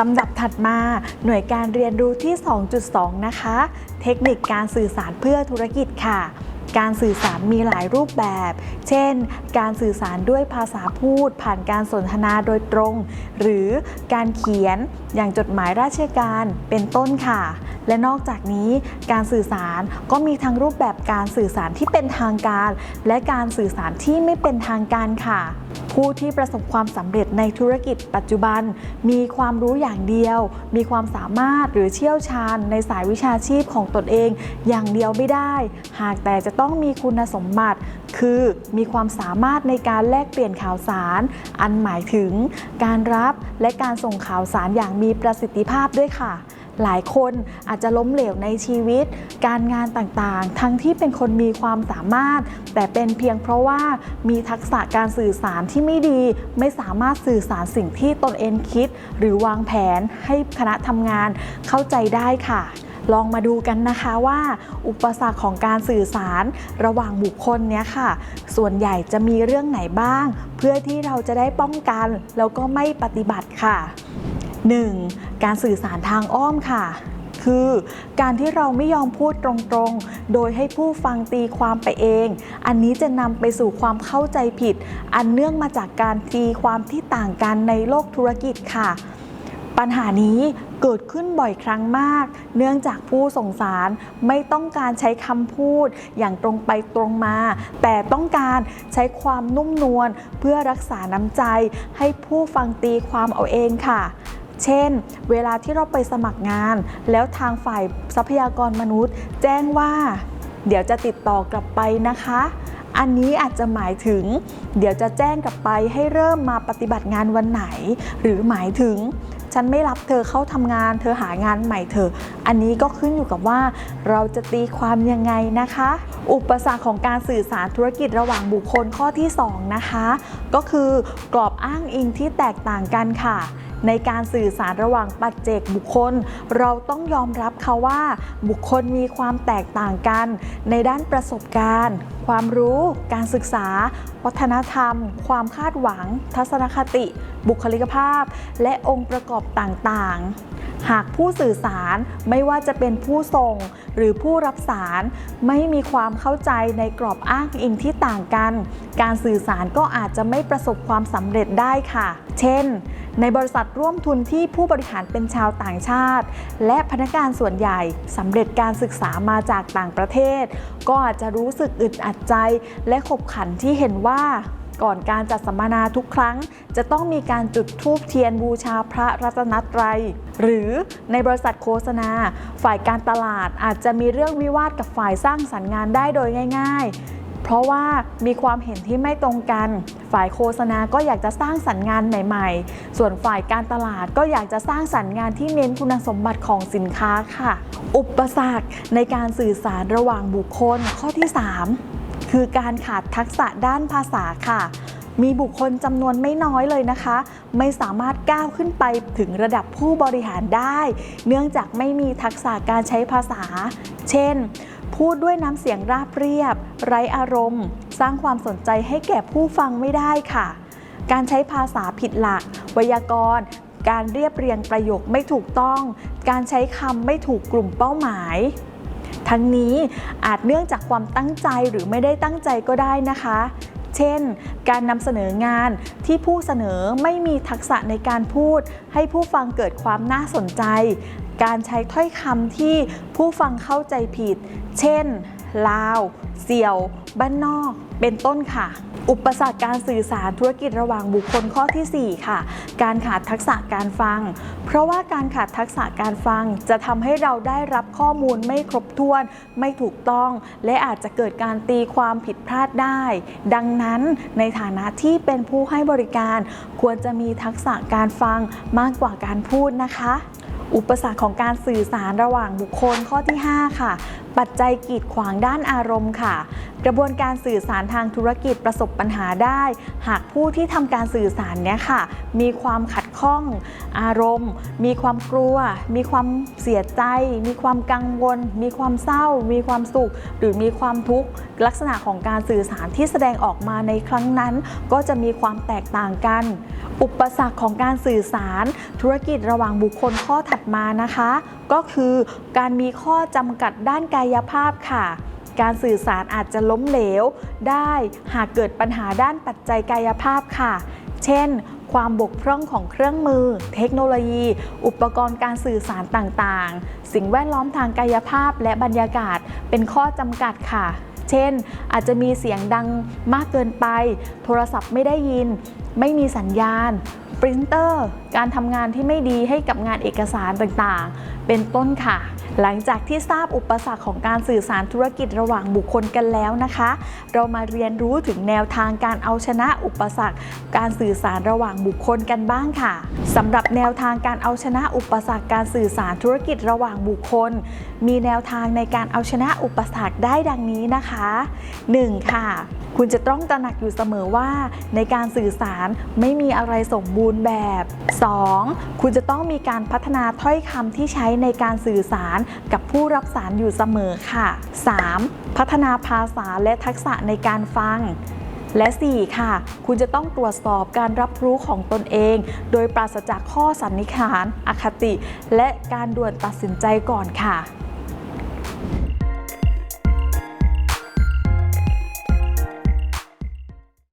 ลำดับถัดมาหน่วยการเรียนรู้ที่ 2.2 นะคะ เทคนิคการสื่อสารเพื่อธุรกิจค่ะ การสื่อสารมีหลายรูปแบบ เช่น การสื่อสารด้วยภาษาพูด ผ่านการสนทนาโดยตรง หรือการเขียนอย่างจดหมายราชการเป็นต้นค่ะ และนอกจากนี้การสื่อสารก็มีทั้งรูปแบบการสื่อสารที่เป็นทางการ และการสื่อสารที่ไม่เป็นทางการค่ะ ผู้ที่ประสบความสำเร็จในธุรกิจปัจจุบัน มีความรู้อย่างเดียว มีความสามารถหรือเชี่ยวชาญในสายวิชาชีพของตนเอง อย่างเดียวไม่ได้ หากแต่จะต้องมีคุณสมบัติ คือมีความสามารถในการแลกเปลี่ยนข่าวสาร อันหมายถึง การรับและการส่งข่าวสารอย่างมีประสิทธิภาพด้วยค่ะ หลายคนอาจจะล้มเหลวในชีวิต การงานต่างๆ ทั้งที่เป็นคนมีความสามารถ แต่เป็นเพียงเพราะว่ามีทักษะการสื่อสารที่ไม่ดี ไม่สามารถสื่อสารสิ่งที่ตนเองคิด หรือวางแผนให้คณะทำงานเข้าใจได้ค่ะลองมาดูกันนะคะว่า อุปสรรคของการสื่อสารระหว่างบุคคลเนี้ยค่ะ ส่วนใหญ่จะมีเรื่องไหนบ้าง เพื่อที่เราจะได้ป้องกัน แล้วก็ไม่ปฏิบัติค่ะ 1. การสื่อสารทางอ้อมค่ะ คือการที่เราไม่ยอมพูดตรงๆ โดยให้ผู้ฟังตีความไปเอง อันนี้จะนำไปสู่ความเข้าใจผิด อันเนื่องมาจากการตีความที่ต่างกันในโลกธุรกิจค่ะปัญหานี้เกิดขึ้นบ่อยครั้งมาก เนื่องจากผู้ส่งสารไม่ต้องการใช้คำพูดอย่างตรงไปตรงมา แต่ต้องการใช้ความนุ่มนวลเพื่อรักษาน้ำใจ ให้ผู้ฟังตีความเอาเองค่ะ เช่น เวลาที่เราไปสมัครงาน แล้วทางฝ่ายทรัพยากรมนุษย์ แจ้งว่า เดี๋ยวจะติดต่อกลับไปนะคะ อันนี้อาจจะหมายถึง เดี๋ยวจะแจ้งกลับไปให้เริ่มมาปฏิบัติงานวันไหน หรือหมายถึงฉันไม่รับเธอเข้าทำงาน เธอหางานใหม่เถออันนี้ก็ขึ้นอยู่กับว่า เราจะตีความยังไงนะคะ อุปสรรคของการสื่อสารธุรกิจระหว่างบุคคลข้อที่ 2 นะคะ ก็คือกรอบอ้างอิงที่แตกต่างกันค่ะในการสื่อสารระหว่างปัจเจกบุคคล เราต้องยอมรับค่ะว่า บุคคลมีความแตกต่างกัน ในด้านประสบการณ์ ความรู้ การศึกษา วัฒนธรรม ความคาดหวัง ทัศนคติ บุคลิกภาพ และองค์ประกอบต่างๆ หากผู้สื่อสารไม่ว่าจะเป็นผู้ส่ง หรือผู้รับสารไม่มีความเข้าใจในกรอบอ้างอิงที่ต่างกัน การสื่อสารก็อาจจะไม่ประสบความสำเร็จได้ค่ะ เช่น ในบริษัทร่วมทุนที่ผู้บริหารเป็นชาวต่างชาติ และพนักงานส่วนใหญ่สำเร็จการศึกษามาจากต่างประเทศ ก็อาจจะรู้สึกอึดอัดใจและขบขันที่เห็นว่า ก่อนการจัดสัมมนาทุกครั้ง จะต้องมีการจุดธูปเทียนบูชาพระรัตนตรัย หรือในบริษัทโฆษณา ฝ่ายการตลาดอาจจะมีเรื่องวิวาทกับฝ่ายสร้างสรรค์งานได้โดยง่าย ๆเพราะว่ามีความเห็นที่ไม่ตรงกัน ฝ่ายโฆษณาก็อยากจะสร้างสรรค์งานใหม่ ๆ ส่วนฝ่ายการตลาดก็อยากจะสร้างสรรค์งานที่เน้นคุณสมบัติของสินค้าค่ะ อุปสรรคในการสื่อสารระหว่างบุคคลข้อที่ 3 คือการขาดทักษะด้านภาษาค่ะ มีบุคคลจำนวนไม่น้อยเลยนะคะ ไม่สามารถก้าวขึ้นไปถึงระดับผู้บริหารได้ เนื่องจากไม่มีทักษะการใช้ภาษา เช่น พูดด้วยน้ำเสียงราบเรียบ ไร้อารมณ์ สร้างความสนใจให้แก่ผู้ฟังไม่ได้ค่ะ การใช้ภาษาผิดหลัก ไวยากรณ์การเรียบเรียงประโยคไม่ถูกต้อง การใช้คำไม่ถูกกลุ่มเป้าหมาย ทั้งนี้อาจเนื่องจากความตั้งใจหรือไม่ได้ตั้งใจก็ได้นะคะ เช่น การนำเสนองานที่ผู้เสนอไม่มีทักษะในการพูด ให้ผู้ฟังเกิดความน่าสนใจ การใช้ถ้อยคำที่ผู้ฟังเข้าใจผิด เช่น ลาว เสี่ยว บ้านนอก เป็นต้นค่ะ อุปสรรคการสื่อสารธุรกิจระหว่างบุคคลข้อทีสี่ 4 ค่ะ การขาดทักษะการฟัง เพราะว่าการขาดทักษะการฟังจะทำให้เราได้รับข้อมูลไม่ครบถ้วน ไม่ถูกต้อง และอาจจะเกิดการตีความผิดพลาดได้ ดังนั้นในฐานะที่เป็นผู้ให้บริการ ควรจะมีทักษะการฟังมากกว่าการพูดนะคะอุปสรรคของการสื่อสารระหว่างบุคคลข้อที่ 5 ค่ะ ปัจจัยกีดขวางด้านอารมณ์ค่ะ กระบวนการสื่อสารทางธุรกิจประสบปัญหาได้ หากผู้ที่ทำการสื่อสารเนี้ยค่ะ มีความขัด ข้องอารมณ์ มีความกลัว มีความเสียใจ มีความกังวล มีความเศร้า มีความสุข หรือมีความทุกข์ลักษณะของการสื่อสารที่แสดงออกมาในครั้งนั้น ก็จะมีความแตกต่างกัน อุปสรรคของการสื่อสารธุรกิจระหว่างบุคคลข้อถัดมานะคะ ก็คือการมีข้อจำกัดด้านกายภาพค่ะการสื่อสารอาจจะล้มเหลวได้หากเกิดปัญหาด้านปัจจัยกายภาพค่ะ เช่น ความบกพร่องของเครื่องมือ เทคโนโลยี อุปกรณ์การสื่อสารต่างๆ สิ่งแวดล้อมทางกายภาพและบรรยากาศเป็นข้อจำกัดค่ะ เช่น อาจจะมีเสียงดังมากเกินไป โทรศัพท์ไม่ได้ยิน ไม่มีสัญญาณ ปรินเตอร์ การทำงานที่ไม่ดีให้กับงานเอกสารต่างๆ เป็นต้นค่ะ หลังจากที่ทราบอุปสรรคของการสื่อสารธุรกิจระหว่างบุคคลกันแล้วนะคะ เรามาเรียนรู้ถึงแนวทางการเอาชนะอุปสรรค การสื่อสารระหว่างบุคคลกันบ้างค่ะสำหรับแนวทางการเอาชนะอุปสรรคการสื่อสารธุรกิจระหว่างบุคคล มีแนวทางในการเอาชนะอุปสรรคได้ดังนี้นะคะ 1. ค่ะคุณจะต้องตระหนักอยู่เสมอว่าในการสื่อสารไม่มีอะไรสมบูรณ์แบบ 2. คุณจะต้องมีการพัฒนาถ้อยคำที่ใช้ในการสื่อสารกับผู้รับสารอยู่เสมอค่ะ 3. พัฒนาภาษาและทักษะในการฟังและ 4 ค่ะ คุณจะต้องตรวจสอบการรับรู้ของตนเอง โดยปราศจากข้อสันนิษฐาน อคติ และการด่วนตัดสินใจก่อนค่ะ